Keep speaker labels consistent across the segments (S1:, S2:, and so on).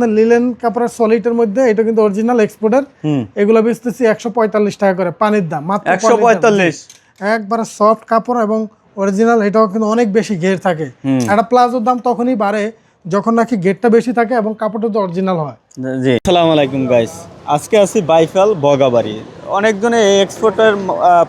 S1: Linen কাপড়ের মধ্যে এটা কিন্তু অরিজিনাল এক্সপোর্টের এগুলো বেচতেছি একশো পঁয়তাল্লিশ টাকা করে পানির দাম মাত্র
S2: একশো পঁয়তাল্লিশ।
S1: একবারে সফট কাপড় এবং অরিজিনাল এটাও কিন্তু অনেক বেশি ঘের থাকে। একটা প্লাজোর দাম তখনই বাড়ে যখন নাকি গেটটা বেশি থাকে এবং কাপড়টা তো অরিজিনাল হয়।
S2: জি। আসসালামু আলাইকুম গাইস আজকে আছি বাইফাল বগাবাড়ি। অনেকজনে এই এক্সপোর্টের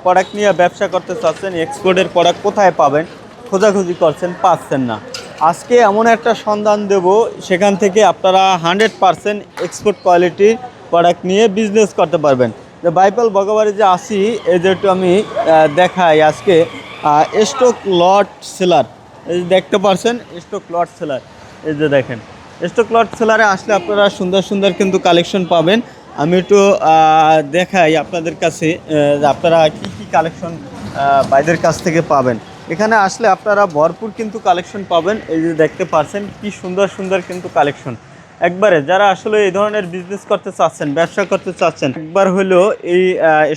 S2: প্রোডাক্ট নিয়ে ব্যবসা করতে চাচ্ছেন এক্সপোর্টের প্রোডাক্ট কোথায় পাবেন? খোঁজাখুঁজি করছেন পাচ্ছেন না। আজকে এমন একটা সন্ধান দেব, সেখান থেকে আপনারা হান্ড্রেড পারসেন্ট এক্সপোর্ট কোয়ালিটির প্রোডাক্ট নিয়ে বিজনেস করতে পারবেন। যে বাইপাল বগাবাড়ি যে আসি এই যে একটু আমি দেখাই আজকে স্টক লট সেলার এই যে দেখতে পারছেন স্টক লট সেলার এই যে দেখেন স্টক লট সেলারে আসলে আপনারা সুন্দর সুন্দর কিন্তু কালেকশন পাবেন। আমি একটু দেখাই আপনাদের কাছে আপনারা কি কি কালেকশন বাইদের কাছ থেকে পাবেন। এখানে আসলে আপনারা ভরপুর কিন্তু কালেকশন পাবেন। এই যে দেখতে পাচ্ছেন, কি সুন্দর সুন্দর কিন্তু কালেকশন একবারে যারা আসলে এই ধরনের বিজনেস করতে চাচ্ছেন, ব্যবসা করতে চাচ্ছেন, একবার হলেও এই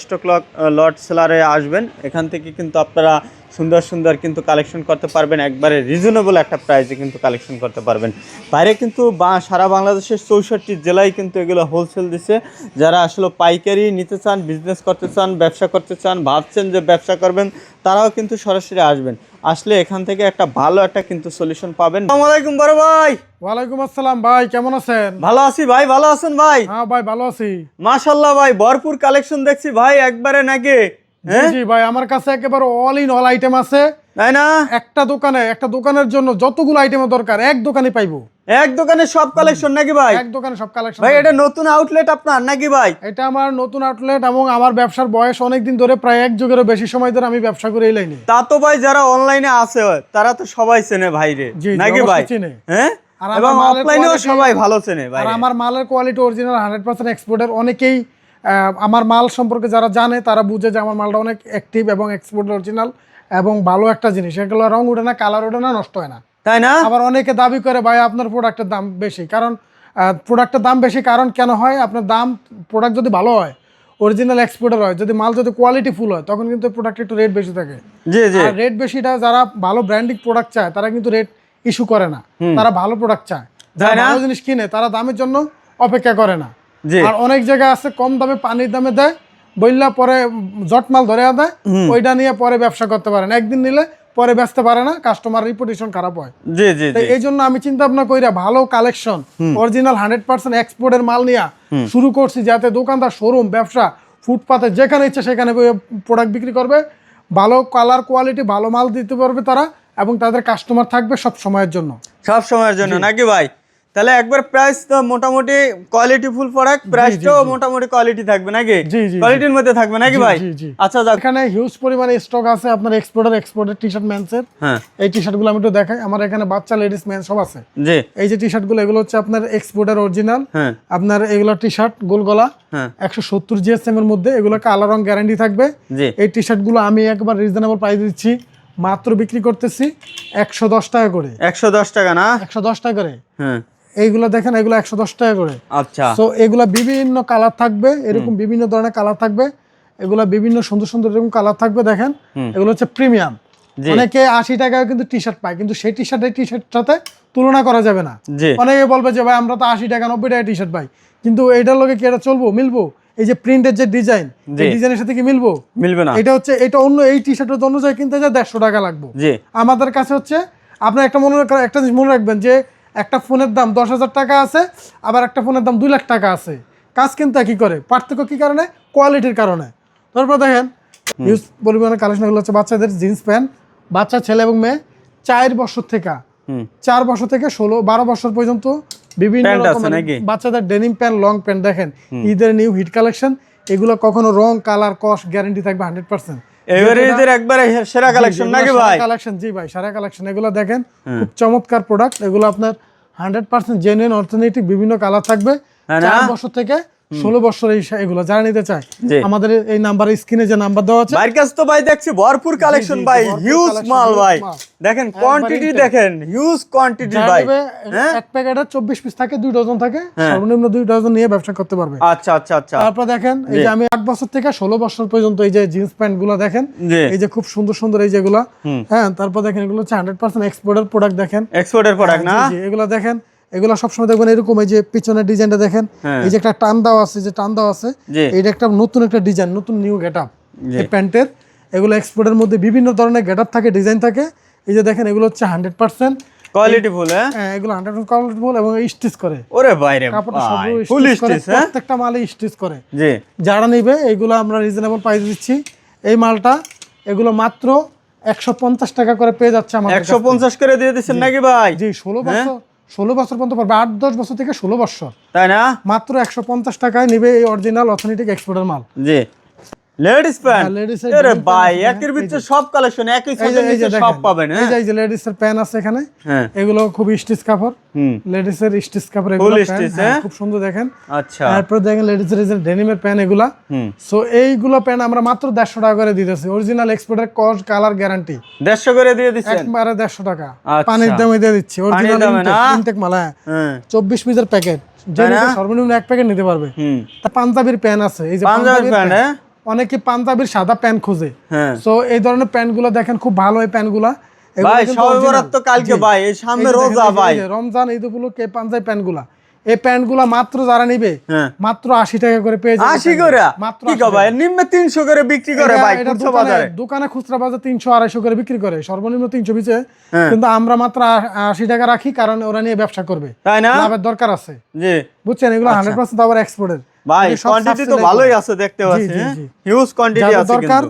S2: স্টক লক লট সেলারে আসবেন। এখান থেকে কিন্তু আপনারা সুন্দর সুন্দর কিন্তু কালেকশন করতে পারবেন। একবারে রিজনেবল একটা প্রাইসে কিন্তু কালেকশন করতে পারবেন। বাইরে কিন্তু বা, সারা বাংলাদেশের চৌষট্টি জেলায় কিন্তু এগুলো হোলসেল দিছে। যারা আসলে পাইকারি নিতে চান বিজনেস করতে চান, ব্যবসা করতে চান, ভাবছেন যে ব্যবসা করবেন তারাও কিন্তু সরাসরি আসবেন। আসলে এখান থেকে একটা ভালো একটা কিন্তু সলিউশন পাবেন। আসসালামাইকুম বড় ভাই।
S1: ওয়ালাইকুম আসসালাম ভাই কেমন আছেন?
S2: ভালো আছি ভাই ভালো আছেন ভাই?
S1: হ্যাঁ ভাই ভালো আছি।
S2: মাশাল্লাহ ভাই ভরপুর কালেকশন দেখছি ভাই একবারে নাকি?
S1: জি, জি ভাই আমার কাছে একেবারে অল ইন অল আইটেম আছে।
S2: তাই না?
S1: একটা দোকানে একটা দোকানের জন্য যতগুলো আইটেম দরকার এক দোকানে পাইবো।
S2: এক দোকানে সব কালেকশন নাকি ভাই?
S1: এক দোকানে সব কালেকশন
S2: ভাই এটা নতুন আউটলেট আপনার নাকি ভাই?
S1: এটা আমার নতুন আউটলেট এবং আমার ব্যবসার বয়স অনেক দিন ধরে প্রায় এক যুগেরও বেশি সময় ধরে আমি ব্যবসা করে এই লাইনে
S2: তা তো ভাই যারা অনলাইনে আছে তারা তো সবাই চেনে ভাই রে। নাকি ভাই?
S1: চেনে।
S2: হ্যাঁ? এবং অফলাইনেও সবাই ভালো চেনে ভাই
S1: আর আমার মালের কোয়ালিটি অরিজিনাল হান্ড্রেড পার্সেন্ট এক্সপোর্টের অনেকেই আমার মাল সম্পর্কে যারা জানে তারা বুঝে যে আমার মালটা অনেক অ্যাক্টিভ এবং এক্সপোর্ট অরিজিনাল এবং ভালো একটা জিনিস। এগুলো রং উঠে না কালার ওঠে না নষ্ট হয় না।
S2: তাই না?
S1: আবার অনেকে দাবি করে ভাই আপনার প্রোডাক্টের দাম বেশি। কারণ প্রোডাক্টের দাম বেশি কারণ কেন হয়? আপনার দাম প্রোডাক্ট যদি ভালো হয় অরিজিনাল এক্সপোর্টার হয় যদি মাল যদি কোয়ালিটি ফুল হয় তখন কিন্তু প্রোডাক্টের একটু রেট বেশি থাকে।
S2: জি জি।
S1: আর রেট বেশিটা যারা ভালো ব্র্যান্ডিং প্রোডাক্ট চায় তারা কিন্তু রেট ইস্যু করে না। তারা ভালো প্রোডাক্ট চায়। যারা
S2: তাই না?
S1: ভালো জিনিস কিনে তারা দামের জন্য অপেক্ষা করে না।
S2: জি।
S1: আর অনেক জায়গায় আছে কম দামে পানির দামে দেয় বললা পরে জট মাল ধরে দেয় ওইটা নিয়ে পরে ব্যবসা করতে পারেন। একদিন নিলে পরে বেচতে পারে না কাস্টমার রিপুটেশন খারাপ হয়।
S2: জি জি
S1: তাই এই জন্য আমি চিন্তা ভাবনা কইরা ভালো কালেকশন অরিজিনাল হান্ড্রেড পার্সেন্ট এক্সপোর্টের মাল নিয়ে শুরু করছি যাতে দোকানদার শোরুম ব্যবসা ফুটপাতে যেখানে ইচ্ছে সেখানে প্রোডাক্ট বিক্রি করবে। ভালো কালার কোয়ালিটি ভালো মাল দিতে পারবে তারা এবং তাদের কাস্টমার থাকবে সব সময়ের জন্য।
S2: সব সময়ের জন্য নাকি ভাই? তাহলে একবার প্রাইস তো মোটামুটি কোয়ালিটি ফুল প্রোডাক্ট প্রাইসটাও মোটামুটি কোয়ালিটি থাকবে নাকি। কোয়ালিটির মধ্যে থাকবে নাকি ভাই। আচ্ছা
S1: এখানে হিউজ পরিমাণে স্টক আছে আপনার এক্সপোর্টার এক্সপোর্টের টি শার্ট ম্যান্সের
S2: হ্যাঁ।
S1: এই টি শার্টগুলো আমি একটু দেখাই। আমার এখানে বাচ্চা লেডিস ম্যান সব আছে।
S2: জি।
S1: এই যে টি শার্টগুলো এগুলো হচ্ছে আপনার এক্সপোর্টার অরিজিনাল
S2: হ্যাঁ।
S1: আপনার এগুলো টি শার্ট গোল গলা।
S2: হ্যাঁ।
S1: একশো সত্তর জিএসএম এর মধ্যে এগুলো কালার রং গ্যারান্টি থাকবে।
S2: জি।
S1: এই টি শার্টগুলো আমি একবার রিজনেবল প্রাইস দিচ্ছি। মাত্র বিক্রি করতেছি একশো দশ টাকা করে।
S2: একশো দশ টাকা না?
S1: একশো দশ টাকা করে।
S2: হ্যাঁ।
S1: এইগুলো দেখেন এগুলো একশো দশ টাকা করে।
S2: আচ্ছা।
S1: তো এগুলা বিভিন্ন কালার থাকবে এরকম বিভিন্ন ধরনের কালার থাকবে। এগুলা বিভিন্ন সুন্দর সুন্দর এরকম কালার থাকবে দেখেন। এগুলো হচ্ছে প্রিমিয়াম অনেকে আশি টাকায় কিন্তু টি শার্ট পায় কিন্তু সেই টি শার্ট এই টি শার্টের সাথে তুলনা করা যাবে না। অনেকে বলবে যে ভাই আমরা তো আশি টাকা নব্বই টাকা টি শার্ট পাই। কিন্তু এইটার লোকে কি এটা চলবো? মিলবো? এই যে প্রিন্টের যে ডিজাইন এই ডিজাইনের সাথে কি মিলবো?
S2: মিলবে না।
S1: এটা হচ্ছে এটা অন্য এই টি শার্টের অন্য জায়গায় কিনতে যায় দেড়শো টাকা লাগবে। আমাদের কাছে হচ্ছে আপনার একটা মনে একটা জিনিস মনে রাখবেন যে একটা ফোনের দাম দশ হাজার টাকা আছে আবার একটা ফোনের দাম দুই লাখ টাকা আছে। কাজ কিন্তু একই করে পার্থক্য কি কারণে? কোয়ালিটির কারণে। তারপর দেখেন হিউজ পরিমাণে কালেকশন এগুলো হচ্ছে বাচ্চাদের জিন্স প্যান্ট বাচ্চা ছেলে এবং মেয়ে চার বছর থেকে। চার বছর থেকে ষোলো বারো বছর পর্যন্ত বিভিন্ন? বাচ্চাদের ডেনিম প্যান্ট লং প্যান্ট দেখেন ঈদের নিউ হিট কালেকশন এগুলো কখনো রং কালার কস্ট গ্যারেন্টি থাকবে হান্ড্রেড পার্সেন্ট
S2: এবারে এদের একবারে সেরা কালেকশন নাকি ভাই?
S1: কালেকশন জি ভাই সারা কালেকশন এগুলো দেখেন খুব চমৎকার প্রোডাক্ট এগুলো আপনার হান্ড্রেড পার্সেন্ট জেনুইন অর্থনৈতিক বিভিন্ন কালার থাকবে।
S2: হ্যাঁ
S1: চার বছর থেকে ষোলো বছর এই এগুলো যারা নিতে চায় আমাদের এই নাম্বার স্ক্রিনে যে নাম্বার দেওয়া আছে
S2: ভাইয়ের কাছে তো ভাই দেখছি ভরপুর কালেকশন ভাই হিউজ মাল ভাই। দেখেন কোয়ান্টিটি দেখেন হিউজ কোয়ান্টিটি ভাই। হ্যাঁ?
S1: এক প্যাকেটে চব্বিশ পিস থাকে দুই ডজন থাকে সর্বনিম্ন দুই ডজন নিয়ে ব্যবসা করতে পারবে।
S2: আচ্ছা আচ্ছা আচ্ছা।
S1: তারপর দেখেন এই যে আমি আট বছর থেকে ষোলো বছর পর্যন্ত এই যে জিন্স প্যান্টগুলো দেখেন এই যে খুব সুন্দর সুন্দর এই যেগুলা হ্যাঁ তারপর দেখেন এগুলো হচ্ছে হান্ড্রেড পার্সেন্ট এক্সপোর্টের প্রোডাক্ট দেখেন।
S2: এক্সপোর্টের প্রোডাক্ট না?
S1: এগুলো দেখেন এগুলো সবসময় দেখবেন এরকম এই যে পিছনের ডিজাইনটা দেখেন
S2: হ্যাঁ।
S1: এই যে একটা টান দেওয়া আছে যে টান দেওয়া আছে এটা একটা নতুন একটা ডিজাইন নতুন নিউ গেট আপ এই প্যান্টের এগুলো এক্সপোর্টের মধ্যে বিভিন্ন ধরনের গেট আপ থাকে ডিজাইন থাকে। এই যে দেখেন এগুলো হচ্ছে হান্ড্রেড পার্সেন্ট।
S2: কোয়ালিটি ফুল হ্যাঁ?
S1: এগুলো হান্ড্রেড পার্সেন্ট কোয়ালিটিফুল এবং স্টিচ করে।
S2: ওরে বাইরে
S1: কাপড়টা
S2: ফুল
S1: স্টিচ করে
S2: স্টিচ হ্যাঁ?
S1: প্রত্যেকটা মালে স্টিচ করে।
S2: জি।
S1: যারা নিবে এইগুলো আমরা রিজনেবল প্রাইস দিচ্ছি। এই মালটা এগুলো মাত্র একশো পঞ্চাশ টাকা করে পেয়ে যাচ্ছে আমাদের
S2: একশো পঞ্চাশ করে দিয়ে দিচ্ছেন নাকি ভাই?
S1: জি ষোলো বছর ষোলো বছর পর্যন্ত পারবে আট দশ বছর থেকে ষোলো বছর।
S2: তাই না?
S1: মাত্র একশো পঞ্চাশ টাকায় নিবে এই অরিজিনাল অথেন্টিক এক্সপোর্টের মাল।
S2: জি। লেডিস প্যান্ট
S1: হ্যাঁ,
S2: আরে ভাই একের ভিতরে সব কালেকশন একই সাথে নিচে সব পাবেন
S1: এই
S2: হ্যাঁ
S1: যে এই যে লেডিস এর আছে এখানে
S2: হ্যাঁ।
S1: এগুলো খুব স্টিচ কাপড়
S2: হুম।
S1: লেডিস এর স্টিচ কাপড় এগুলো
S2: হ্যাঁ?
S1: খুব সুন্দর দেখেন।
S2: আচ্ছা।
S1: তারপর দেখেন লেডিস এর ডেনিমের প্যান এগুলা।
S2: হুম।
S1: সো এইগুলো প্যান আমরা মাত্র দেড়শো টাকা করে দিতেছি অরিজিনাল এক্সপোর্টের কস্ট কালার গ্যারান্টি
S2: দেড়শো করে দিয়ে দিচ্ছেন?
S1: একবারে দেড়শো টাকা।
S2: আচ্ছা।
S1: পানির দামে দিয়ে দিচ্ছি। অরিজিনাল ইনটেক মাল হ্যাঁ।
S2: হ্যাঁ।
S1: চব্বিশ পিসের প্যাকেট যে
S2: তাই না?
S1: নিবে সর্বনিম্ন এক প্যাকেট নিতে পারবে।
S2: হুম।
S1: তা পাঞ্জাবির প্যান আছে। এই যে
S2: পাঞ্জাবি
S1: পাঞ্জাবির
S2: প্যান্ট হ্যাঁ?
S1: অনেকে পাঞ্জাবির সাদা প্যান খোঁজে।
S2: হ্যাঁ।
S1: সো এই ধরনের প্যান্ট প্যান্টগুলো দেখেন খুব ভালো এই প্যান্টগুলা।
S2: ভাই
S1: কিন্তু
S2: সবে
S1: original।
S2: বরাত তো কালকে ভাই এই সামনে
S1: এই যে দেখেন,
S2: রোজা ভাই।
S1: রমজান ঈদ উপলক্ষে পাঞ্জাবি প্যান্টগুলা? এই প্যান্টগুলা মাত্র যারা নিবে
S2: হ্যাঁ।
S1: মাত্র আশি টাকা করে পেয়ে যাবে
S2: আশি
S1: প্যান্টগুলো।
S2: করে?
S1: মাত্র
S2: কি ভাই? নিম্নে তিনশো করে বিক্রি করে ভাই খুচরা
S1: দোকানে-
S2: বাজারে।
S1: দোকানে খুচরা বাজার তিনশো আড়াইশো করে বিক্রি করে। সর্বনিম্ন তিনশো পিছে
S2: হ্যাঁ।
S1: কিন্তু আমরা মাত্র আ- আশি টাকা রাখি কারণ ওরা নিয়ে ব্যবসা করবে।
S2: তাই না?
S1: লাভের দরকার আছে।
S2: জি।
S1: বুঝছেন? এগুলো হান্ড্রেড পার্সেন্ট আবার এক্সপোর্টের
S2: ভাই কোয়ান্টিটি তো ভালোই আছে দেখতে পাচ্ছি হ্যাঁ। হিউজ কোয়ান্টিটি আছে
S1: দরকার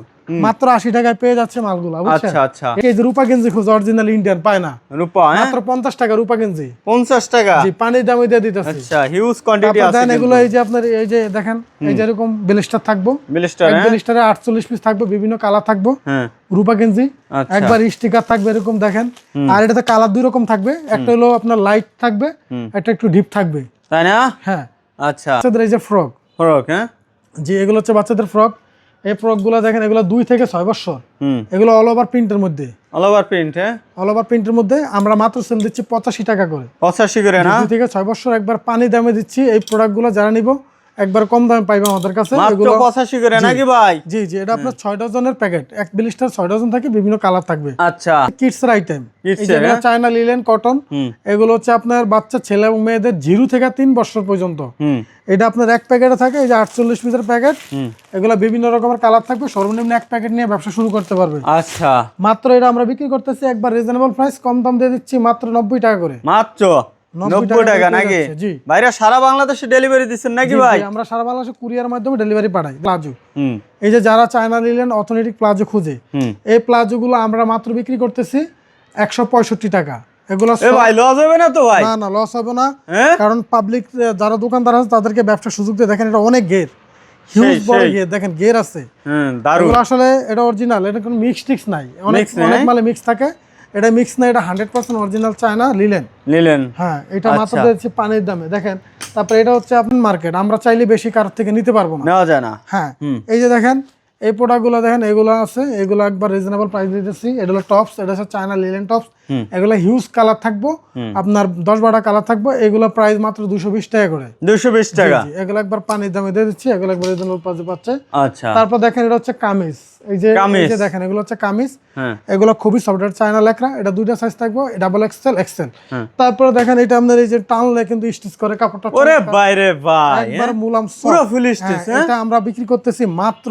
S1: মাত্র আশি টাকায় পেয়ে যাচ্ছে মালগুলা বুঝছেন?
S2: আচ্ছা আচ্ছা।
S1: এই যে রূপা গেঞ্জি খুঁজে অরিজিনাল ইন্ডিয়ান পায় না।
S2: রূপা হ্যাঁ?
S1: মাত্র পঞ্চাশ টাকা রূপা গেঞ্জি।
S2: পঞ্চাশ টাকা?
S1: জি পানির দামে দিয়ে দিতেছি।
S2: আচ্ছা হিউজ কোয়ান্টিটি আছে
S1: এগুলো এই যে আপনার এই যে দেখেন এই যে এরকম ব্লিস্টার থাকব।
S2: বিলিস্টার হ্যাঁ?
S1: ব্লিস্টারে আটচল্লিশ পিস থাকবে বিভিন্ন কালার থাকব।
S2: হ্যাঁ।
S1: রূপা গেঞ্জি
S2: আচ্ছা।
S1: একবার স্টিকার থাকবে এরকম দেখেন। আর এটাতে কালার দুই রকম থাকবে। একটা হলো আপনার লাইট থাকবে। একটা একটু ডিপ থাকবে।
S2: তাই না?
S1: হ্যাঁ।
S2: আচ্ছা।
S1: বাচ্চাদের এই যে ফ্রক।
S2: ফ্রক হ্যাঁ?
S1: যে এগুলো হচ্ছে বাচ্চাদের ফ্রক। এই ফ্রকগুলো দেখেন এগুলো দুই থেকে ছয় বছর।
S2: হুম।
S1: এগুলো অল ওভার প্রিন্টের মধ্যে।
S2: অল ওভার প্রিন্ট হ্যাঁ?
S1: অল ওভার প্রিন্টের মধ্যে আমরা মাত্র সেল দিচ্ছি পঁচাশি টাকা করে।
S2: পঁচাশি করে না?
S1: দুই থেকে ছয় বছর একবার পানি দামে দিচ্ছি। এই প্রোডাক্টগুলো যারা নিব একবার কম দামে পাইবে আমাদের কাছে।
S2: মাত্র করে নাকি ভাই?
S1: জি জি এটা আপনার ছয় ডজনের প্যাকেট। এক বিলিশটার ছয় ডজন থাকে বিভিন্ন কালার থাকবে।
S2: আচ্ছা।
S1: কিডস এর আইটেম
S2: হ্যাঁ?
S1: চায়না লিলেন কটন এগুলো হচ্ছে আপনার বাচ্চা ছেলে এবং মেয়েদের জিরো থেকে তিন বছর পর্যন্ত। এটা আপনার এক প্যাকেটে থাকে এই যে আটচল্লিশ পিসের প্যাকেট। এগুলো বিভিন্ন রকমের কালার থাকবে সর্বনিম্ন এক প্যাকেট নিয়ে ব্যবসা শুরু করতে পারবে।
S2: আচ্ছা।
S1: মাত্র এটা আমরা বিক্রি করতেছি একবার রিজনেবল প্রাইস কম দাম দিয়ে দিচ্ছি মাত্র নব্বই টাকা করে।
S2: মাত্র?
S1: 90 টাকা
S2: নাকি। ভাইরা সারা বাংলাদেশে ডেলিভারি দিচ্ছেন নাকি ভাই?
S1: আমরা সারা বাংলাদেশে কুরিয়ার মাধ্যমে ডেলিভারি পাঠাই প্লাজো
S2: হুম।
S1: এই যে যারা চায়না নিলেন অথেন্টিক প্লাজো খুঁজে এই প্লাজোগুলো আমরা মাত্র বিক্রি করতেছি একশো পঁয়ষট্টি টাকা। এগুলো
S2: এ ভাই লস হবে না তো ভাই?
S1: না না লস হবে না। কারণ পাবলিক যারা দোকানদার আছে তাদেরকে ব্যবসার সুযোগ দিয়ে দেখেন এটা অনেক গের হিউজ বড় গের দেখেন গের আছে। আসলে এটা অরিজিনাল এটা কোনো মিক্স টিক্স নাই। অনেক অনেক মালে মিক্স থাকে। এটা মিক্স না এটা hundred percent original China linen
S2: linen
S1: হ্যাঁ এটা মাত্র
S2: আচ্ছা।
S1: দিচ্ছি পানির দামে। দেখেন তারপরে এটা হচ্ছে আপনার মার্কেট আমরা চাইলে বেশি কারোর থেকে নিতে পারব না।
S2: নেওয়া যায় না।
S1: হ্যাঁ এই যে দেখেন এই প্রোডাক্টগুলো দেখেন এগুলো আছে এগুলো একবার রিজনেবল প্রাইস দিতেছি এটা হলো টপস এটা হচ্ছে চায়না লিলেন টপস এগুলো হিউজ কালার থাকব আপনার দশ বারোটা কালার থাকব এগুলো প্রাইস মাত্র দুশো বিশ টাকা করে।
S2: দুশো বিশ টাকা?
S1: এগুলো একবার পানির দামে দিয়ে দিচ্ছি এগুলো একবার রিজনেবল প্রাইসে পাচ্ছে।
S2: আচ্ছা।
S1: তারপর দেখেন এটা হচ্ছে কামিজ। এই যে এই
S2: কামিজ।
S1: যে দেখেন এগুলো হচ্ছে কামিজ।
S2: হ্যাঁ।
S1: এগুলো খুবই সফট এটা চায়না লেখরা এটা দুইটা সাইজ থাকব ডাবল এক্সেল এক্সেল
S2: হ্যাঁ।
S1: তারপরে দেখেন এটা আপনার এই যে টানলে কিন্তু স্টিচ করে কাপড়টা
S2: ওরে বাইরে ভাই
S1: একবার মুলাম soft।
S2: পুরো ফুল
S1: হ্যাঁ,
S2: স্টিচ হ্যাঁ?
S1: এটা আমরা বিক্রি করতেছি মাত্র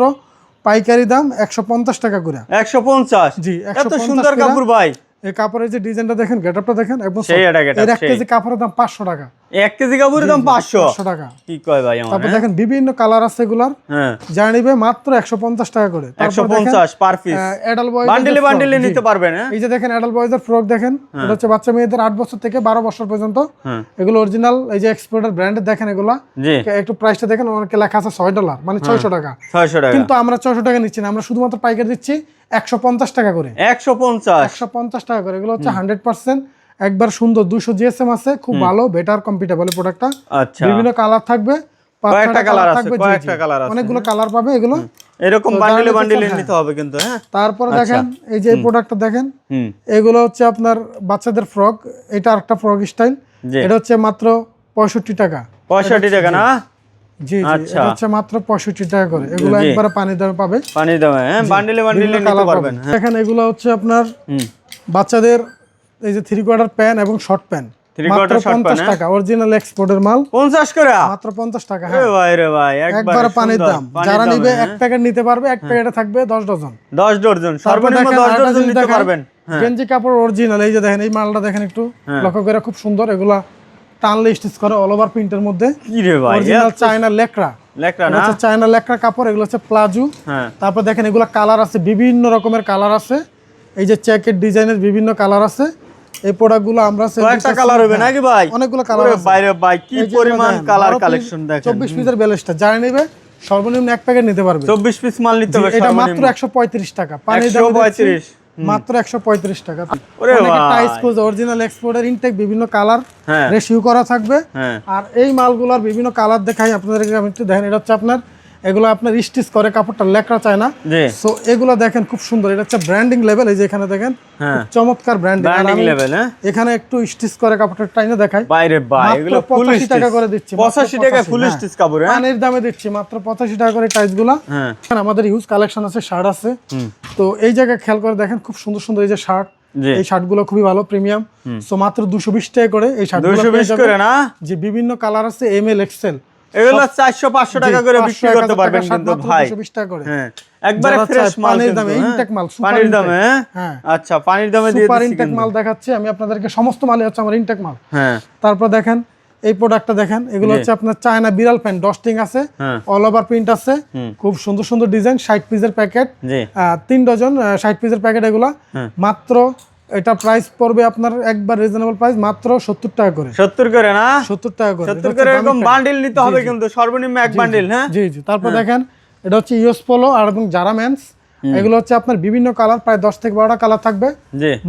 S1: পাইকারি দাম একশো পঞ্চাশ টাকা করে।
S2: একশো পঞ্চাশ?
S1: জি,
S2: এত সুন্দর কাপড় ভাই।
S1: এই কাপড়ের যে ডিজাইনটা দেখেন গেটআপটা দেখেন একদম
S2: সেই
S1: soft।
S2: এটা get up,
S1: এর এক কেজি কাপড়ের দাম পাঁচশো টাকা।
S2: এক কেজি কাপড়ের দাম পাঁচশো।
S1: টাকা।
S2: কি কয় ভাই
S1: তারপর দেখেন বিভিন্ন কালার আছে এগুলার।
S2: হ্যাঁ।
S1: যা নিবে মাত্র একশো পঞ্চাশ টাকা করে।
S2: একশো পঞ্চাশ পার পিস
S1: অ্যাডাল বয়
S2: বান্ডিলে বান্ডিলে নিতে পারবেন হ্যাঁ?
S1: এই যে দেখেন অ্যাডাল বয়েজের ফ্রক দেখেন এটা হচ্ছে বাচ্চা মেয়েদের আট বছর থেকে বারো বছর পর্যন্ত।
S2: হ্যাঁ।
S1: এগুলো অরিজিনাল এই যে এক্সপোর্টের ব্র্যান্ডের দেখেন এগুলা। একটু প্রাইসটা দেখেন অনেকে লেখা আছে ছয় ডলার মানে ছয়শো টাকা।
S2: ছয়শো টাকা।
S1: কিন্তু আমরা ছয়শো টাকা নিচ্ছি না আমরা শুধুমাত্র পাইকারি দিচ্ছি একশো পঞ্চাশ টাকা করে।
S2: একশো পঞ্চাশ।
S1: একশো পঞ্চাশ টাকা করে এগুলো হচ্ছে হান্ড্রেড পার্সেন্ট একবার সুন্দর দুশো জিএসএম আছে খুব ভালো বেটার কম্পিটেবল প্রোডাক্টটা
S2: আচ্ছা।
S1: বিভিন্ন কালার থাকবে
S2: কয়েকটা আছে, কয়েকটা। আছে,
S1: অনেকগুলো কালার পাবে এগুলো।
S2: এরকম বান্ডিলে বান্ডিলে
S1: নিতে
S2: হবে কিন্তু হ্যাঁ?
S1: তারপরে দেখেন এই যে প্রোডাক্টটা দেখেন এগুলো হচ্ছে আপনার বাচ্চাদের ফ্রক এটা একটা ফ্রক স্টাইল এটা হচ্ছে মাত্র পঁয়ষট্টি টাকা।
S2: পঁয়ষট্টি টাকা না?
S1: জি
S2: আচ্ছা।
S1: এটা হচ্ছে মাত্র পঁয়ষট্টি টাকা করে। এগুলো। একবারে পানি দামে পাবে।
S2: পানি দামে হ্যাঁ? বান্ডিলে বান্ডিলে নিতে পারবেন হ্যাঁ।
S1: দেখেন এগুলো হচ্ছে আপনার বাচ্চাদের এই যে থ্রি কোয়ার্টার প্যান্ট এবং শর্ট
S2: প্যান
S1: টাকা অরিজিনাল এক্সপোর্টের মাল।
S2: পঞ্চাশ করে?
S1: মাত্র পঞ্চাশ টাকা হ্যাঁ।
S2: ভাই রে ভাই একবার
S1: একবার পানির দাম। যারা নিবে এক প্যাকেট নিতে পারবে এক প্যাকেটে থাকবে দশ ডজন
S2: দশ ডজন সর্বনিম্ন
S1: দেখেন
S2: দশ
S1: আরেকটা
S2: ডজন নিতে পারবেন। হ্যাঁ।
S1: গেঞ্জি কাপড় অরিজিনাল এই যে দেখেন এই মালটা দেখেন একটু
S2: হ্যাঁ।
S1: লক্ষ্য করে খুব সুন্দর। এগুলা টানলে স্টিচ করে অল ওভার প্রিন্টের মধ্যে।
S2: কি রে ভাই
S1: অরিজিনাল চায়না
S2: না?
S1: হচ্ছে চায়না কাপড় এগুলো হচ্ছে প্লাজো
S2: হ্যাঁ।
S1: তারপর দেখেন এগুলা কালার আছে বিভিন্ন রকমের কালার আছে। এই যে চেকের ডিজাইনের বিভিন্ন কালার আছে। এই প্রোডাক্টগুলো আমরা
S2: কয়েকটা কালার হবে
S1: হ্যাঁ,
S2: নাকি ভাই?
S1: অনেকগুলো কালার
S2: বাইরে ভাই কি পরিমাণ কালার কালেকশন দেখেন।
S1: চব্বিশ পিসের ব্যালেন্সটা যারা নেবে সর্বনিম্ন এক প্যাকেট নিতে পারবে।
S2: চব্বিশ পিস মাল নিতে হবে
S1: এটা মাত্র
S2: সর্বনিম্ন
S1: একশো পঁয়ত্রিশ টাকা। পানির দাম
S2: 135
S1: মাত্র একশো পঁয়ত্রিশ টাকা।
S2: ওরে ভাই।
S1: টাইস কোজ অরিজিনাল এক্সপোর্টের ইনটেক বিভিন্ন কালার
S2: হ্যাঁ।
S1: রেশিও করা থাকবে।
S2: হ্যাঁ।
S1: আর এই মালগুলোর বিভিন্ন কালার দেখাই আপনাদেরকে। আমি একটু দেখেন এটা হচ্ছে আপনার এগুলো আপনার স্টিচ করে কাপড়টা লেকড়া চায় না। সো এগুলো দেখেন খুব সুন্দর। এটা হচ্ছে ব্র্যান্ডিং লেভেল এই যে এখানে দেখেন
S2: হ্যাঁ।
S1: চমৎকার ব্র্যান্ডিং
S2: লেভেল
S1: এখানে একটু স্টিচ করে কাপড়টা টাইনে দেখাই।
S2: বাইরে ভাই এগুলো ফুল
S1: 85 টাকা করে দিচ্ছি, মাত্র
S2: পঁচাশি টাকা ফুল। স্টিচ কাপড় হ্যাঁ?
S1: পানির দামে দিচ্ছি মাত্র পঁচাশি টাকা করে টাইসগুলা।
S2: হ্যাঁ।
S1: এখানে আমাদের ইউজ কালেকশন আছে শার্ট আছে। তো এই জায়গায় খেয়াল করে দেখেন খুব সুন্দর সুন্দর এই যে শার্ট এই শার্টগুলো খুবই ভালো প্রিমিয়াম সো মাত্র দুশো বিশ টাকা করে এই শার্টগুলো
S2: দুশো বিশ করে না?
S1: যে বিভিন্ন কালার আছে এম এল এক্সেল
S2: এগুলো টাকা করে বিক্রি করতে পারবেন কিন্তু ভাই।
S1: টাকা করে।
S2: হ্যাঁ একবারে ফ্রেশ মাল
S1: পানির দামে,
S2: হ্যাঁ।
S1: intake মাল,
S2: পানির দামে হ্যাঁ?
S1: হ্যাঁ।
S2: আচ্ছা পানির দামে দিয়ে
S1: সুপার ইনটেক মাল দেখাচ্ছি আমি আপনাদেরকে সমস্ত মালই হচ্ছে আমার ইনটেক মাল।
S2: হ্যাঁ।
S1: তারপর দেখেন এই প্রোডাক্টটা দেখেন এগুলো হচ্ছে আপনার চায়না বিড়াল প্যান্ট ডস্টিং আছে
S2: হ্যাঁ।
S1: অল ওভার প্রিন্ট আছে খুব সুন্দর সুন্দর ডিজাইন ষাট পিসের প্যাকেট তিন ডজন ষাট পিসের প্যাকেট এগুলা।
S2: হ্যাঁ।
S1: মাত্র এটা প্রাইস পড়বে আপনার একবার রিজনেবল প্রাইস মাত্র সত্তর টাকা করে।
S2: সত্তর করে না?
S1: সত্তর টাকা করে।
S2: সত্তর
S1: এটা
S2: করে
S1: হচ্ছে
S2: এরকম বান্ডিল নিতে হবে কিন্তু সর্বনিম্ন এক বান্ডিল হ্যাঁ?
S1: জি জি। তারপর দেখেন এটা হচ্ছে ইউএস পোলো আর এবং জারা ম্যান্স এগুলো হচ্ছে আপনার বিভিন্ন কালার প্রায় দশ থেকে বারোটা কালার থাকবে।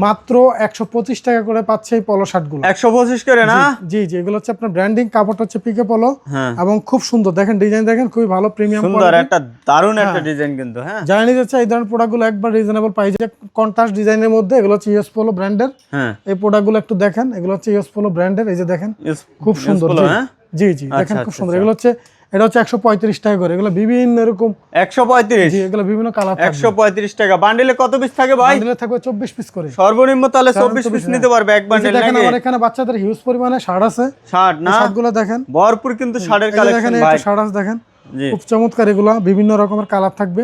S1: মাত্র একশো পঁচিশ টাকা করে পাচ্ছে এই পলো শার্টগুলো
S2: একশো পঁচিশ করে না?
S1: জি জি এগুলো হচ্ছে আপনার ব্র্যান্ডিং কাপড়টা হচ্ছে পিকে পলো
S2: হ্যাঁ।
S1: এবং খুব সুন্দর। দেখেন ডিজাইন দেখেন খুবই ভালো প্রিমিয়াম
S2: সুন্দর একটা দারুণ একটা ডিজাইন কিন্তু হ্যাঁ।
S1: যারা নিতে চাই এই ধরনের প্রোডাক্টগুলো একবার রিজনেবল প্রাইস কন্ট্রাস্ট ডিজাইনের মধ্যে এগুলো হচ্ছে ইউএস পোলো ব্র্যান্ডের
S2: হ্যাঁ।
S1: এই প্রোডাক্টগুলো একটু দেখেন এগুলো হচ্ছে ইউএস পোলো ব্র্যান্ডের এই যে দেখেন খুব সুন্দর জি।
S2: হ্যাঁ?
S1: জি দেখেন
S2: আচ্ছা,
S1: খুব
S2: আচ্ছা,
S1: সুন্দর। এগুলো হচ্ছে এটা হচ্ছে একশো পঁয়ত্রিশ টাকা করে। এগুলো বিভিন্ন এরকম
S2: একশো পঁয়ত্রিশ?
S1: এগুলো বিভিন্ন কালার
S2: একশো পঁয়ত্রিশ টাকা। বান্ডিলে কত পিস থাকে ভাই?
S1: বান্ডিলে থাকবে চব্বিশ পিস করে।
S2: সর্বনিম্ন তাহলে চব্বিশ পিস নিতে পারবে এক বান্ডিল
S1: দেখেন আমার এখানে বাচ্চাদের হিউজ পরিমাণে শার্ট আছে।
S2: শার্ট না?
S1: শার্টগুলো দেখেন।
S2: ভরপুর কিন্তু শার্টের
S1: যে
S2: কালেকশন
S1: দেখেন
S2: ভাই।
S1: শার্ট আছে দেখেন। খুব চমৎকার এগুলা বিভিন্ন রকমের কালার থাকবে।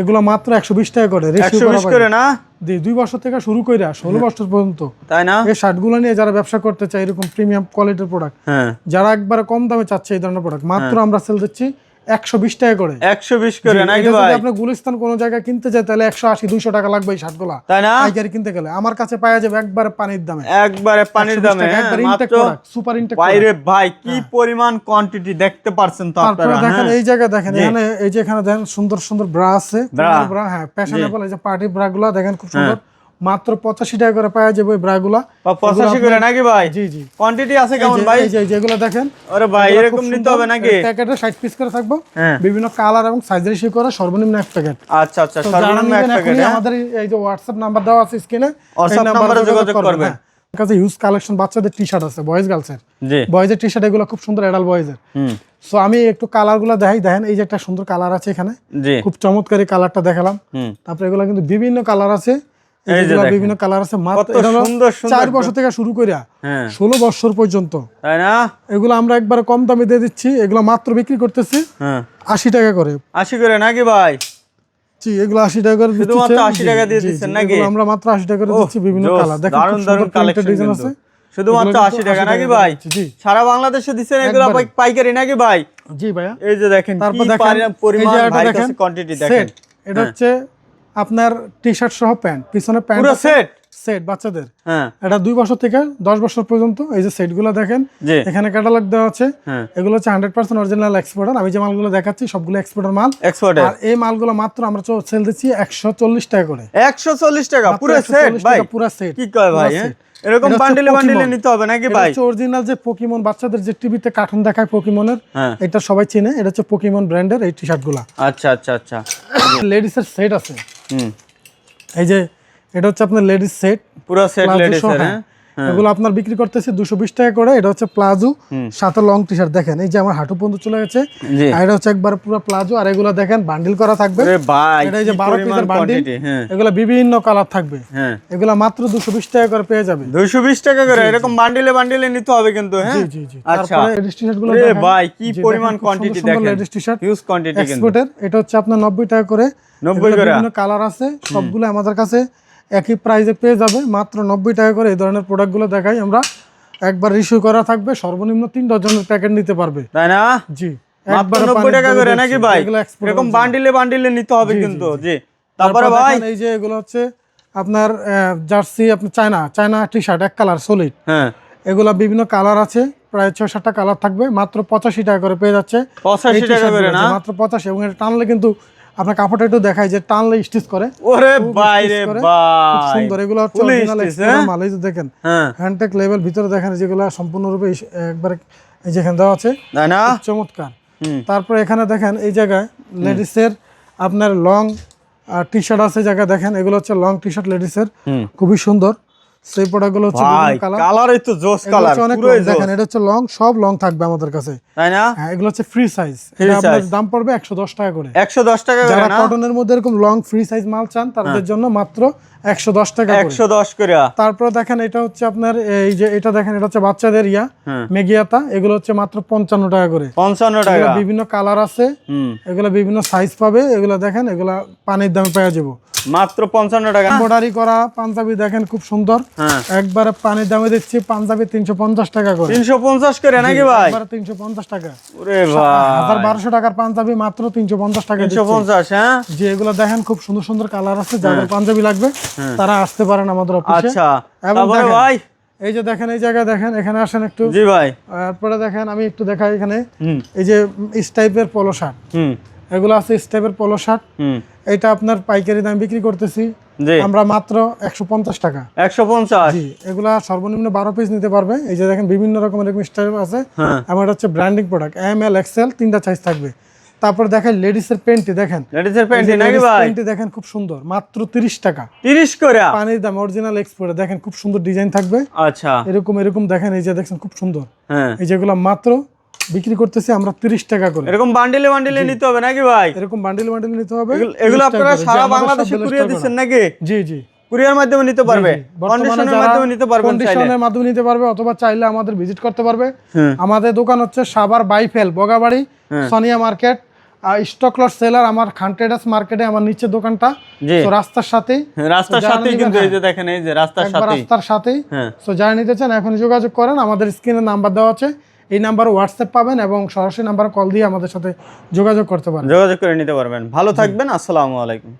S1: এগুলা মাত্র একশো বিশ টাকা করে
S2: করে না?
S1: জি দুই বছর থেকে শুরু করে ষোলো বছর পর্যন্ত।
S2: তাই না?
S1: এই শার্টগুলো নিয়ে যারা ব্যবসা করতে চায় এরকম প্রিমিয়াম কোয়ালিটির প্রোডাক্ট
S2: হ্যাঁ।
S1: যারা একবার কম দামে চাচ্ছে এই ধরনের প্রোডাক্ট মাত্র আমরা সেল দিচ্ছি একশো বিশ টাকা করে।
S2: একশো বিশ করে নাকি ভাই?
S1: আপনি গুলিস্তান কোনো কিনতে যায় তাহলে টাকা লাগবে এই শার্টগুলা।
S2: তাই না?
S1: পাইকারি কিনতে গেলে। আমার কাছে পাওয়া যাবে একবারে পানির দামে।
S2: একবারে পানির দামে হ্যাঁ,
S1: সুপার ইনটেক
S2: বাইরে ভাই কি পরিমাণ কোয়ান্টিটি দেখতে পারছেন তো
S1: তারপরে
S2: আপনারা
S1: দেখেন
S2: হ্যাঁ?
S1: এই জায়গায় দেখেন এখানে এই যে এখানে দেখেন সুন্দর সুন্দর ব্রা আছে। ব্রা হ্যাঁ ফ্যাশনেবল এই যে পার্টি ব্রাগুলা দেখেন খুব সুন্দর। মাত্র পঁচাশি টাকা করে পাওয়া যাবে ওই ব্রা গুলা
S2: পঁচাশি করে নাকি ভাই?
S1: জি জি।
S2: কোয়ান্টিটি আছে কেমন ভাই?
S1: যেগুলো দেখেন।
S2: আরে ভাই এরকম নিতে হবে নাকি?
S1: প্যাকেটে ষাট পিস করে থাকব।
S2: হ্যাঁ।
S1: বিভিন্ন কালার এবং সাইজ রেশিও করে সর্বনিম্ন এক প্যাকেট
S2: আচ্ছা আচ্ছা সর্বনিম্ন এক প্যাকেট
S1: আমাদের এই- যে হোয়াটসঅ্যাপ নাম্বার দেওয়া আছে স্ক্রিনে
S2: WhatsApp নাম্বারে যোগাযোগ করবেন।
S1: কাছে ইউজ কালেকশন বাচ্চাদের টি শার্ট আছে বয়েজ গার্লসের
S2: জি।
S1: বয়েজের টি শার্ট এগুলো খুব সুন্দর অ্যাডাল বয়েজের
S2: হুম।
S1: সো আমি একটু কালারগুলো দেখাই। দেখেন এই যে একটা সুন্দর কালার আছে এখানে।
S2: জি।
S1: খুব চমৎকার কালারটা দেখালাম।
S2: হুম।
S1: তারপরে এগুলো কিন্তু বিভিন্ন কালার আছে। বিভিন্ন কালার আছে চার বছর থেকে শুরু করে
S2: হ্যাঁ।
S1: ষোলো বছর পর্যন্ত।
S2: তাই না?
S1: এগুলো আমরা একবার কম দামে দিয়ে দিচ্ছি এগুলো মাত্র বিক্রি করতেছি
S2: হ্যাঁ।
S1: আশি টাকা করে।
S2: আশি করে নাকি ভাই?
S1: জি এগুলো আশি টাকা করে
S2: 80 টাকা দিয়ে দিচ্ছেন নাকি?
S1: আমরা মাত্র আশি টাকা করে দিচ্ছি বিভিন্ন কালার। দেখেন
S2: দারুণ দারুণ কালেকশন
S1: আছে।
S2: শুধুমাত্র আশি টাকা নাকি ভাই? সারা বাংলাদেশে দিচ্ছেন এগুলো পাইকারি নাকি ভাই?
S1: জি ভাইয়া।
S2: এই যে দেখেন
S1: তারপর দেখেন
S2: কোয়ান্টিটি দেখেন
S1: এটা হচ্ছে আপনার টি শার্ট সহ প্যান্ট পিছনে প্যান্ট
S2: পুরো সেট
S1: সেট বাচ্চাদের।
S2: হ্যাঁ।
S1: এটা দুই বছর থেকে দশ বছর পর্যন্ত এই যে সেটগুলো দেখেন এখানে ক্যাটালগ দেওয়া আছে।
S2: হ্যাঁ।
S1: এগুলো হচ্ছে হান্ড্রেড পার্সেন্ট অরিজিনাল এক্সপোর্টার আমি যে মালগুলো দেখাচ্ছি সবগুলো এক্সপোর্টার মাল।
S2: এক্সপোর্টের
S1: আর এই মালগুলো মাত্র আমরা সেল দিচ্ছি একশো চল্লিশ টাকা করে।
S2: একশো চল্লিশ টাকা পুরো সেট ভাই
S1: পুরো সেট
S2: কি কয় ভাই হ্যাঁ? এরকম বান্ডিলে বান্ডিলে নিতে হবে নাকি ভাই?
S1: হচ্ছে অরিজিনাল যে পোকিমন বাচ্চাদের যে টিভিতে কার্টুন দেখায় পোকিমনের এটা সবাই চিনে। এটা হচ্ছে পোকিমন ব্র্যান্ডের এই টি শার্টগুলা।
S2: আচ্ছা আচ্ছা আচ্ছা।
S1: লেডিসের সেট আছে। এই যে এটা হচ্ছে আপনার লেডিস সেট
S2: পুরো সেট লেডিস হ্যাঁ
S1: হ্যাঁ। এগুলো আপনার বিক্রি করতেছি দুশো বিশ টাকা করে। এটা হচ্ছে প্লাজো সাথে লং টি শার্ট দেখেন এই যে আমার হাঁটু পর্যন্ত চলে গেছে। আর এটা হচ্ছে একবার পুরো প্লাজো আর এগুলো দেখেন বান্ডিল করা থাকবে।
S2: ওরে
S1: এটা যে
S2: কি
S1: 12
S2: পরিমাণ
S1: পিসের বান্ডিল
S2: হ্যাঁ।
S1: এগুলো বিভিন্ন কালার থাকবে।
S2: হ্যাঁ।
S1: এগুলো মাত্র দুশো বিশ টাকা করে পেয়ে যাবে।
S2: দুইশো বিশ টাকা করে? এরকম বান্ডিলে বান্ডিলে নিতে হবে কিন্তু হ্যাঁ?
S1: জি জি জি।
S2: আচ্ছা।
S1: লেডিস টি শার্টগুলো
S2: ভাই কি পরিমাণ কোয়ান্টিটি
S1: সুন্দর সুন্দর
S2: দেখেন।
S1: Ladies T shirt
S2: huge quantity কিন্তু
S1: এটা হচ্ছে আপনার নব্বই টাকা করে।
S2: 90
S1: এগুলো
S2: করে?
S1: বিভিন্ন কালার আছে। সবগুলো আমাদের কাছে। একই প্রাইসে পেয়ে যাবে। মাত্র নব্বই টাকা করে এই ধরনের প্রোডাক্টগুলো দেখাই আমরা। একবার রিসিউ করা থাকবে সর্বনিম্ন তিন ডজনের প্যাকেট নিতে পারবে।
S2: তাই না?
S1: জি
S2: মাত্র নব্বই টাকা করে নাকি ভাই?
S1: এগুলো
S2: এরকম বান্ডিলে বান্ডিলে নিতে হবে কিন্তু। জি। তারপরে ভাই
S1: এই যে এগুলো হচ্ছে আপনার জার্সি আপনার চায়না চায়না টি শার্ট এক কালার সলিড
S2: হ্যাঁ।
S1: এগুলা বিভিন্ন কালার আছে প্রায় ছয় সাতটা কালার থাকবে। মাত্র পঁচাশি টাকা করে পেয়ে যাচ্ছে।
S2: পঁচাশি টাকা করে না?
S1: মাত্র পঁচাশি। এবং এটা টানলে কিন্তু আপনার কাপড়টা একটু দেখায় যে টানলে স্টিচ করে।
S2: ওরে
S1: খুব
S2: ভাই
S1: খুব সুন্দর এগুলো হচ্ছে অরিজিনাল
S2: হ্যাঁ?
S1: মাল এই যে দেখেন
S2: হ্যাঁ।
S1: হ্যান্ডটেক লেভেল ভিতরে দেখেন যেগুলো সম্পূর্ণরূপে একবারে এই যেখানে দেওয়া আছে
S2: তাই না।
S1: চমৎকার। তারপরে এখানে দেখেন এই জায়গায় লেডিসের আপনার লং টি শার্ট আছে এই জায়গায় দেখেন এগুলো হচ্ছে লং টি শার্ট লেডিসের খুবই সুন্দর। সেই প্রোডাক্টগুলো হচ্ছে কালার
S2: তো জোস কালার জোস
S1: দেখেন এটা হচ্ছে লং সব লং থাকবে আমাদের কাছে।
S2: তাই না?
S1: হ্যাঁ এগুলো হচ্ছে ফ্রি সাইজ
S2: এটা
S1: আপনার দাম পড়বে একশো দশ টাকা করে।
S2: একশো দশ টাকা করে
S1: যারা কটনের মধ্যে এরকম লং ফ্রি সাইজ মাল চান তাদের জন্য মাত্র একশো দশ টাকা করে।
S2: একশো দশ করে।
S1: তারপরে দেখেন এটা হচ্ছে আপনার এই যে এটা দেখেন এটা হচ্ছে বাচ্চাদের ইয়া
S2: হ্যাঁ
S1: মেগিয়াতা এগুলো হচ্ছে মাত্র পঞ্চান্ন টাকা করে।
S2: পঞ্চান্ন
S1: এগুলো
S2: টাকা
S1: বিভিন্ন কালার আছে এগুলো বিভিন্ন সাইজ পাবে এগুলো দেখেন এগুলা পানির দামে পেয়ে যাব।
S2: মাত্র পঞ্চান্ন টাকা।
S1: এমব্রয়ডারি করা পাঞ্জাবি দেখেন খুব সুন্দর।
S2: হ্যাঁ।
S1: একবারে পানির দামে দিচ্ছি পাঞ্জাবি তিনশো পঞ্চাশ টাকা করে।
S2: তিনশো পঞ্চাশ করে নাকি ভাই?
S1: একবারে তিনশো পঞ্চাশ টাকা।
S2: ওরে ভাই।
S1: হাজার বারোশো টাকার পাঞ্জাবি মাত্র তিনশো পঞ্চাশ টাকা
S2: তিনশো
S1: দিচ্ছি।
S2: পঞ্চাশ হ্যাঁ?
S1: যে এগুলো দেখেন খুব সুন্দর সুন্দর কালার আছে যাদের পাঞ্জাবি লাগবে তারা আসতে পারেন আমাদের অফিসে।
S2: আচ্ছা তারপরে ভাই?
S1: এই যে দেখেন এই জায়গায় দেখেন এখানে আসেন একটু।
S2: জি ভাই।
S1: তারপরে দেখেন আমি একটু দেখাই এখানে। এই যে স্টাইপের পোলো শার্ট। এগুলো আছে স্টাইপের পোলো শার্ট। এটা আপনার পাইকারি দাম বিক্রি করতেছি। আমরা মাত্র একশো পঞ্চাশ টাকা।
S2: একশো পঞ্চাশ?
S1: এগুলা সর্বনিম্ন বারো পিস নিতে পারবে। এই যে দেখেন বিভিন্ন রকমের স্টাইল আছে।
S2: হ্যাঁ।
S1: আমার হচ্ছে branding product M L XL তিনটা সাইজ থাকবে। তারপর দেখেন লেডিসের প্যান্টি দেখেন।
S2: লেডিসের নাকি ভাই?
S1: প্যান্টি দেখেন খুব সুন্দর মাত্র তিরিশ টাকা।
S2: তিরিশ করে
S1: পানির দাম অরিজিনাল এক্সপোর্ট দেখেন খুব সুন্দর ডিজাইন থাকবে।
S2: আচ্ছা।
S1: এরকম এরকম দেখেন এই যে দেখেন খুব সুন্দর।
S2: হ্যাঁ।
S1: এই যেগুলো মাত্র বিক্রি করতেছি আমরা তিরিশ টাকা করে।
S2: এরকম বান্ডিলে বান্ডিলে নিতে হবে নাকি ভাই?
S1: এরকম বান্ডিল বান্ডিল নিতে হবে।
S2: এগুলো-
S1: 30
S2: আপনারা সারা বাংলাদেশে কুরিয়ার দিচ্ছেন নাকি?
S1: জি জি।
S2: কুরিয়ার মাধ্যমে নিতে পারবে? কন্ডিশনের মাধ্যমে নিতে পারবেন চাইলে।
S1: কন্ডিশনের মাধ্যমে নিতে পারবে অথবা চাইলে আমাদের ভিজিট করতে পারবে। আমাদের দোকান হচ্ছে সাবার বাইফেল বগাবাড়ি
S2: হ্যাঁ।
S1: Sonia market. Stock lot seller আমার খান ট্রেডার্স মার্কেটে আমার নিচে দোকানটা। তো রাস্তার সাথে।
S2: রাস্তার
S1: সাথে
S2: কিন্তু এই যে
S1: হ্যাঁ।
S2: দেখেন এই যে রাস্তার সাথে
S1: রাস্তার সাথেই।
S2: হ্যাঁ।
S1: সো যারা নিতে চান এখন যোগাযোগ করেন। আমাদের স্ক্রিনে নাম্বার দেওয়া আছে। এই নাম্বার হোয়াটসঅ্যাপ পাবেন এবং সরাসরি নাম্বারে কল দিয়ে আমাদের সাথে যোগাযোগ করতে পারেন।
S2: যোগাযোগ করে নিতে পারবেন। ভালো থাকবেন। আসসালামু আলাইকুম।